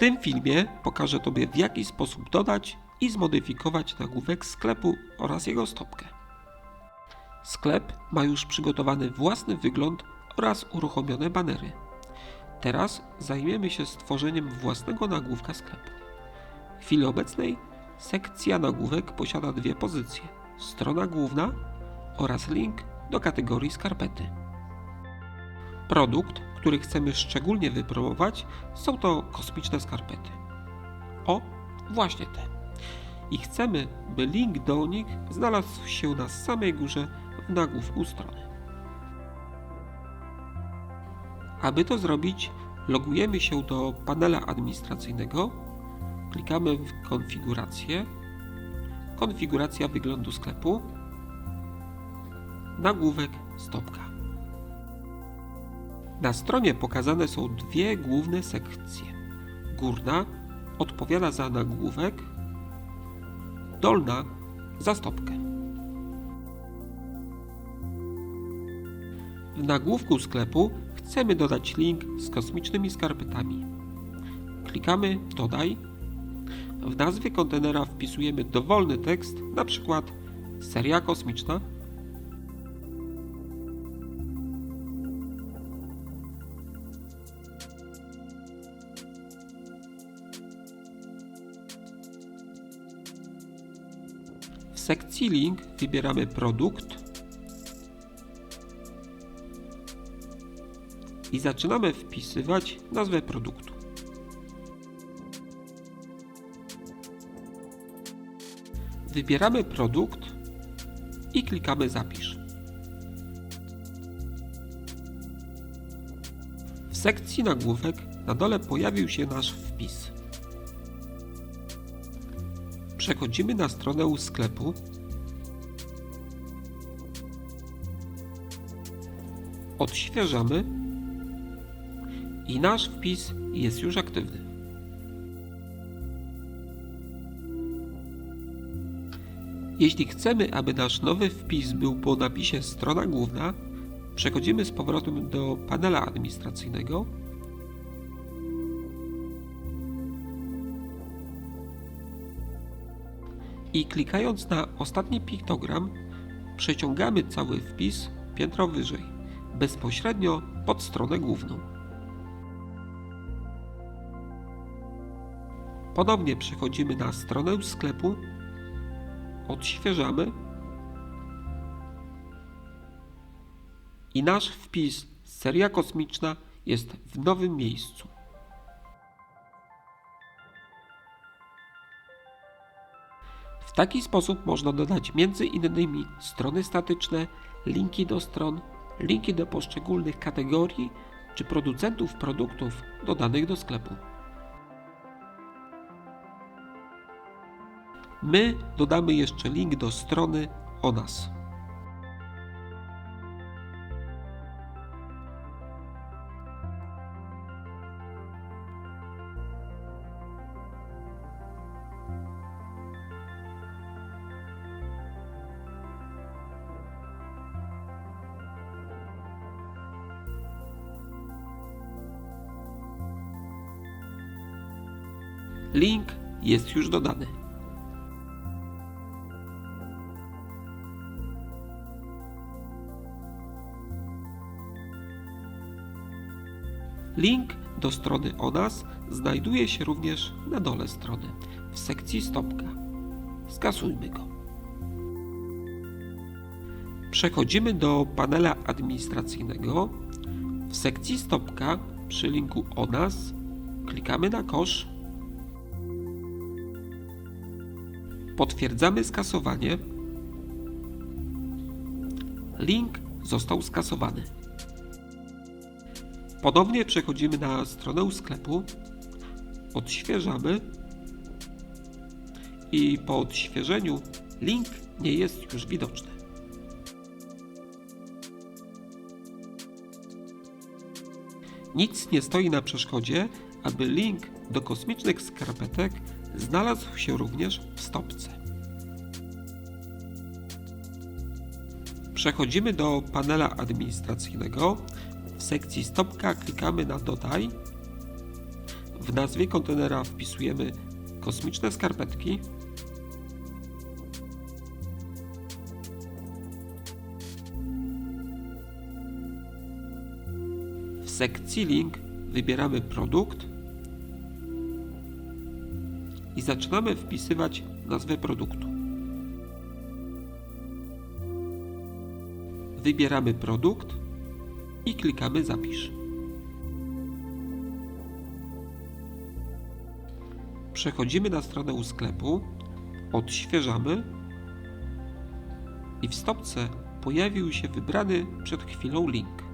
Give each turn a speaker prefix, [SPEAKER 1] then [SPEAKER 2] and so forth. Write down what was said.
[SPEAKER 1] tym filmie pokażę Tobie w jaki sposób dodać i zmodyfikować nagłówek sklepu oraz jego stopkę. Sklep ma już przygotowany własny wygląd oraz uruchomione banery. Teraz zajmiemy się stworzeniem własnego nagłówka sklepu. W chwili obecnej sekcja nagłówek posiada dwie pozycje: strona główna oraz link do kategorii skarpety. Produkt, który chcemy szczególnie wypromować, są to kosmiczne skarpety. O, właśnie te. I chcemy, by link do nich znalazł się na samej górze w nagłówku strony. Aby to zrobić, logujemy się do panela administracyjnego, klikamy w konfigurację, konfiguracja wyglądu sklepu, nagłówek stopka. Na stronie pokazane są dwie główne sekcje. Górna odpowiada za nagłówek, dolna za stopkę. W nagłówku sklepu chcemy dodać link z kosmicznymi skarpetami. Klikamy Dodaj. W nazwie kontenera wpisujemy dowolny tekst, np. seria kosmiczna. W sekcji link wybieramy produkt i zaczynamy wpisywać nazwę produktu. Wybieramy produkt i klikamy Zapisz. W sekcji nagłówek na dole pojawił się nasz wpis. Przechodzimy na stronę sklepu. Odświeżamy i nasz wpis jest już aktywny. Jeśli chcemy, aby nasz nowy wpis był po napisie strona główna, przechodzimy z powrotem do panela administracyjnego. I klikając na ostatni piktogram, przeciągamy cały wpis piętro wyżej, bezpośrednio pod stronę główną. Ponownie przechodzimy na stronę sklepu, odświeżamy i nasz wpis seria kosmiczna jest w nowym miejscu. W taki sposób można dodać innymi strony statyczne, linki do stron, linki do poszczególnych kategorii czy producentów produktów dodanych do sklepu. My dodamy jeszcze link do strony o nas. Link jest już dodany. Link do strony o nas znajduje się również na dole strony, w sekcji stopka. Skasujmy go. Przechodzimy do panela administracyjnego. W sekcji stopka przy linku o nas klikamy na kosz. Potwierdzamy skasowanie. Link został skasowany. Ponownie przechodzimy na stronę sklepu, odświeżamy i po odświeżeniu link nie jest już widoczny. Nic nie stoi na przeszkodzie, aby link do kosmicznych skarpetek znalazł się również w stopce. Przechodzimy do panela administracyjnego. W sekcji stopka klikamy na Dodaj. W nazwie kontenera wpisujemy kosmiczne skarpetki. W sekcji link wybieramy produkt i zaczynamy wpisywać nazwę produktu. Wybieramy produkt i klikamy zapisz. Przechodzimy na stronę u sklepu, odświeżamy i w stopce pojawił się wybrany przed chwilą link.